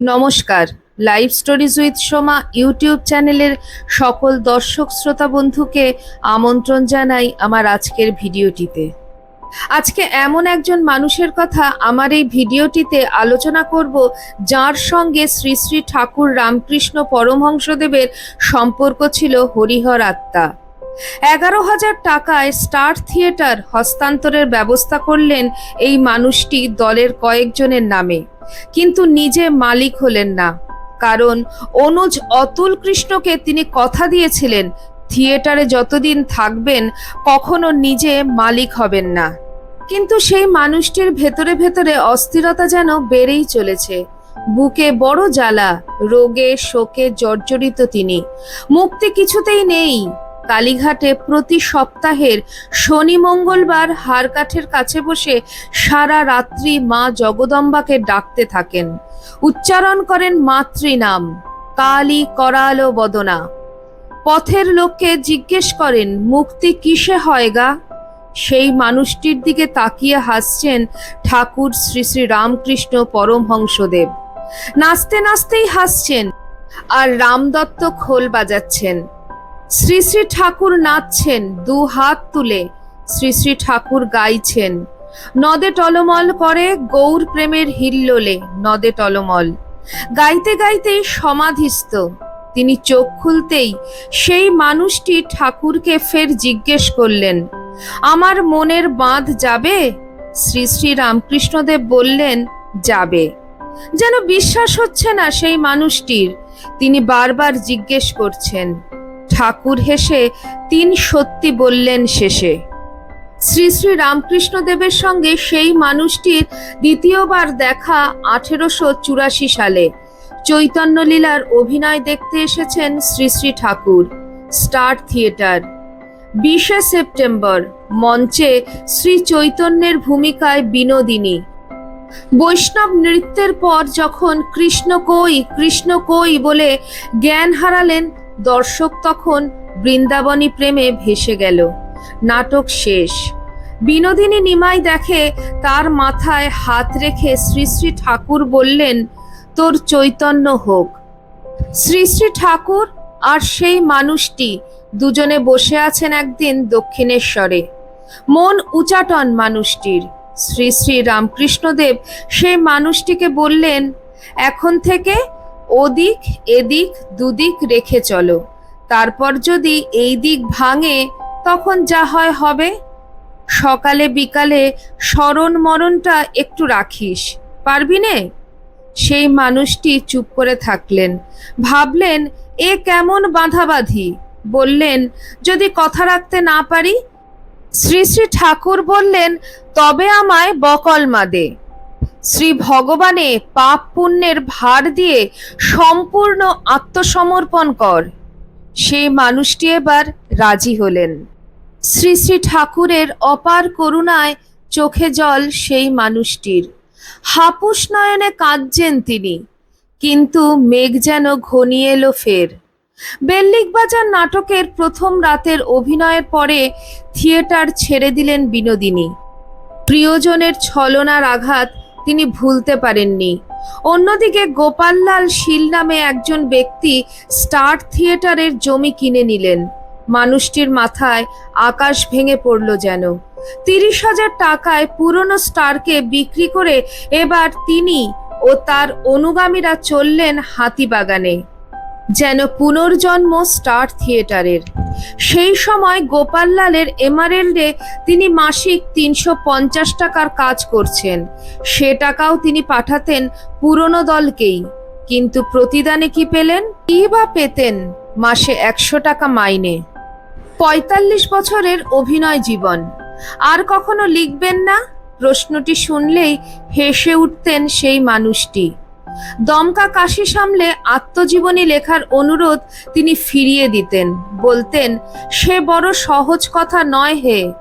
নমস্কার। Live stories with Soma YouTube চ্যানেলের সকল দর্শক শ্রোতা বন্ধুকে আমন্ত্রণ জানাই আমার আজকের ভিডিওটিতে। আজকে এমন একজন মানুষের কথা আমার এই ভিডিওটিতে আলোচনা করব, যার সঙ্গে শ্রী শ্রী ঠাকুর রামকৃষ্ণ পরমহংসদেবের সম্পর্ক ছিল হরিহর আত্মা। এগারো হাজার টাকায় স্টার থিয়েটার হস্তান্তরের ব্যবস্থা করলেন এই মানুষটি দলের কয়েকজনের নামে। কিন্তু নিজে মালিক হলেন না। কারণ অনুজ অতুল কৃষ্ণকে তিনি কথা দিয়েছিলেন, থিয়েটারে যতদিন থাকবেন, কখনো নিজে মালিক হবেন না। কিন্তু সেই মানুষটির ভেতরে ভেতরে অস্থিরতা যেন বেড়েই চলেছে। বুকে বড় জ্বালা, রোগে, শোকে জর্জরিত তিনি। মুক্তি কিছুতেই নেই। কালীঘাটে প্রতি সপ্তাহের শনি মঙ্গলবার হারকাঠের কাছে বসে সারা রাত্রি মা জগদম্বাকে ডাকতে থাকেন। উচ্চারণ করেন মাতৃনাম, কালী করালো বদনা। পথের লোককে জিজ্ঞেস করেন, মুক্তি কিসে হয় গা? সেই মানুষটির দিকে তাকিয়ে হাসছেন ঠাকুর শ্রী শ্রী রামকৃষ্ণ পরমহংসদেব। নাচতে নাচতেই হাসছেন আর রামদত্ত খোল বাজাচ্ছেন। শ্রী শ্রী ঠাকুর নাচছেন, দু হাত তুলে শ্রী শ্রী ঠাকুর গাইছেন। নদে টলমল করে গৌর প্রেমের হিল্লোলে, নদে টলমল। গাইতে গাইতেই সমাধিস্থ, তিনি চোখ খুলতেই সেই মানুষটি ঠাকুরকে ফের জিজ্ঞেস করলেন, আমার মনের বাঁধ যাবে? শ্রী শ্রী রামকৃষ্ণদেব বললেন, যাবে। যেন বিশ্বাস হচ্ছে না সেই মানুষটির, তিনি বারবার জিজ্ঞেস করছেন ঠাকুর হেসে তিন সত্যি বললেন শেষে। শ্রী শ্রী রামকৃষ্ণ দেবের সঙ্গে সেই মানুষটির দ্বিতীয়বার দেখা আঠেরোশো চুরাশি সালে। চৈতন্যলীলার অভিনয় দেখতে এসেছেন শ্রী শ্রী ঠাকুর, স্টার থিয়েটার। বিশে সেপ্টেম্বর, মঞ্চে শ্রী চৈতন্যের ভূমিকায় বিনোদিনী। বৈষ্ণব নৃত্যের পর যখন কৃষ্ণ কই কৃষ্ণ কই বলে জ্ঞান হারালেন দর্শক তখন বৃন্দাবনী প্রেমে ভেসে গেল। নাটক শেষ। বিনোদিনী নিমাই দেখে তার মাথায় হাত রেখে শ্রী শ্রী ঠাকুর বললেন, তোর চৈতন্য হোক। শ্রী শ্রী ঠাকুর আর সেই মানুষটি দুজনে বসে আছেন একদিন দক্ষিণেশ্বরে। মন উচাটন মানুষটির। শ্রী শ্রী রামকৃষ্ণদেব সেই মানুষটিকে বললেন, এখন থেকে ওদিক, এদিক, দুদিক রেখে চলো। তারপর যদি এই দিক ভাঙে, তখন যা হয় হবে? সকালে বিকালে স্মরণ মরণটা একটু রাখিস, পারবি নে? সেই মানুষটি চুপ করে থাকলেন। ভাবলেন, এ কেমন বাঁধাবাঁধি? বললেন, যদি কথা রাখতে না পারি? শ্রী শ্রী ঠাকুর বললেন, তবে আমায় বকলমা দে শ্রী ভগবানে পাপ পুণ্যের ভার দিয়ে সম্পূর্ণ আত্মসমর্পণ কর। সেই মানুষটি এবার রাজি হলেন। শ্রী শ্রী ঠাকুরের অপার করুণায় চোখে জল সেই মানুষটির। হাপুস নয়নে কাঁদছেন তিনি, কিন্তু মেঘ যেন ঘনিয়ে এলো ফের। বেল্লিক বাজার নাটকের প্রথম রাতের অভিনয়ের পরে থিয়েটার ছেড়ে দিলেন বিনোদিনী। প্রিয়জনের ছলনার আঘাত তিনি ভুলতে পারেননি। অন্যদিকে গোপাললাল শীল নামে একজন ব্যক্তি স্টার থিয়েটারের জমি কিনে নিলেন। মানুষটির মাথায় আকাশ ভেঙে পড়ল যেন। তিরিশ হাজার টাকায় পুরনো স্টারকে বিক্রি করে এবার তিনি ও তার অনুগামীরা চললেন হাতিবাগানে। যেন পুনর্জন্ম স্টার থিয়েটারের। সেই সময় গোপাললালের এমারেল্ডে তিনি মাসিক তিনশো পঞ্চাশ টাকার কাজ করছেন। সে টাকাও তিনি পাঠাতেন পুরনো দলকেই। কিন্তু প্রতিদানে কি পেলেন? কি বা পেতেন মাসে একশো টাকা মাইনে। পঁয়তাল্লিশ বছরের অভিনয় জীবন। আর কখনো লিখবেন না? প্রশ্নটি শুনলেই হেসে উঠতেন সেই মানুষটি। দমকা কাশি সামলে আত্মজীবনী লেখার অনুরোধ তিনি ফিরিয়ে দিতেন। বলতেন, সে বড় সহজ কথা নয় হে।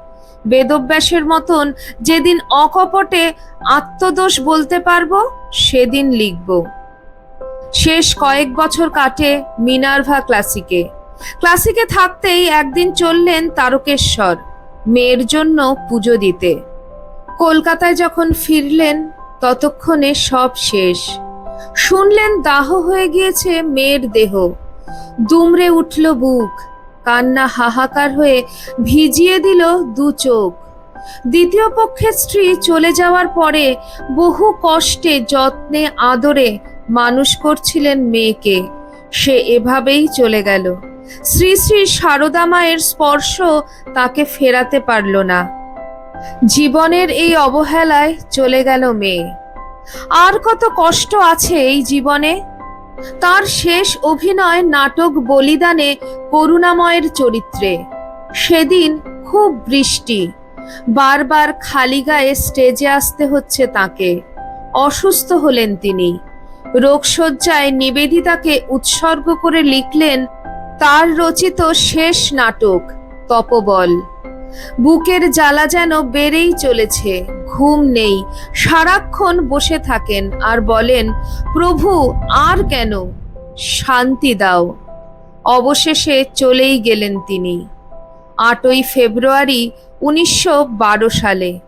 বেদব্যাসের মতন যেদিন অকপটে আত্মদোষ বলতে পারব, সেদিন লিখব। শেষ কয়েক বছর কাটে মিনার্ভা ক্লাসিকে। ক্লাসিকে থাকতেই একদিন চললেন তারকেশ্বর, মেয়ের জন্য পুজো দিতে। কলকাতায় যখন ফিরলেন, ততক্ষণে সব শেষ। শুনলেন দাহ হয়ে গিয়েছে মেয়ের দেহ। দুমড়ে উঠল বুক। কান্না হাহাকার হয়ে ভিজিয়ে দিল দু চোখ। দ্বিতীয় পক্ষের স্ত্রী চলে যাওয়ার পরে বহু কষ্টে, যত্নে, আদরে মানুষ করছিলেন মেয়েকে। সে এভাবেই চলে গেল। শ্রী শ্রী সারদা মায়ের স্পর্শ তাকে ফেরাতে পারল না। জীবনের এই অবহেলায় চলে গেল মেয়ে। আর কত কষ্ট আছে এই জীবনে? তার শেষ অভিনয় নাটক বলিদানে করুণাময়ের চরিত্রে। সেদিন খুব বৃষ্টি। বারবার খালি গায়ে স্টেজে আসতে হচ্ছে তাকে। অসুস্থ হলেন তিনি। রোগশয্যায় নিবেদিতাকে উৎসর্গ করে লিখলেন তার রচিত শেষ নাটক, তপবল। বুকের জ্বালা যেন বেড়েই চলেছে, ঘুম নেই। সারাক্ষণ বসে থাকেন আর বলেন, প্রভু, আর কেন? শান্তি দাও। অবশেষে চলেই গেলেন তিনি। আটই ফেব্রুয়ারি উনিশশো বারো সালে।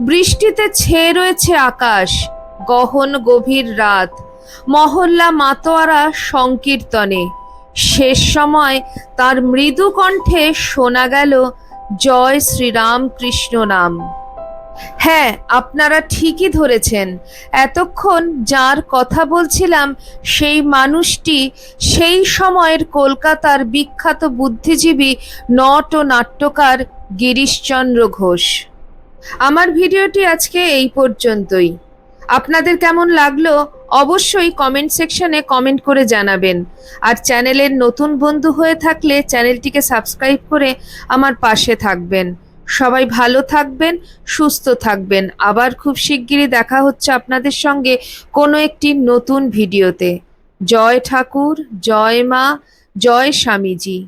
বৃষ্টিতে ছেয়ে রয়েছে আকাশ, গহন গভীর রাত। মহল্লা মাতোয়ারা সংকীর্তনে। শেষ সময় তার মৃদু কণ্ঠে শোনা গেল জয় শ্রীরাম কৃষ্ণ নাম। হ্যাঁ আপনারা ঠিকই ধরেছেন। এতক্ষণ যার কথা বলছিলাম, সেই মানুষটি সেই সময়ের কলকাতার বিখ্যাত বুদ্ধিজীবী নট ও নাট্যকার গিরিশচন্দ্র ঘোষ। আমার ভিডিওটি আজকে এই পর্যন্তই। আপনাদের কেমন লাগল? অবশ্যই কমেন্ট সেকশনে কমেন্ট করে জানাবেন। আর চ্যানেলের নতুন বন্ধু হয়ে থাকলে চ্যানেলটিকে সাবস্ক্রাইব করে আমার পাশে থাকবেন। সবাই ভালো থাকবেন, সুস্থ থাকবেন। আবার খুব শিগগিরই দেখা হচ্ছে আপনাদের সঙ্গে কোনো একটি নতুন ভিডিওতে। জয় ঠাকুর, জয় মা, জয় স্বামীজি।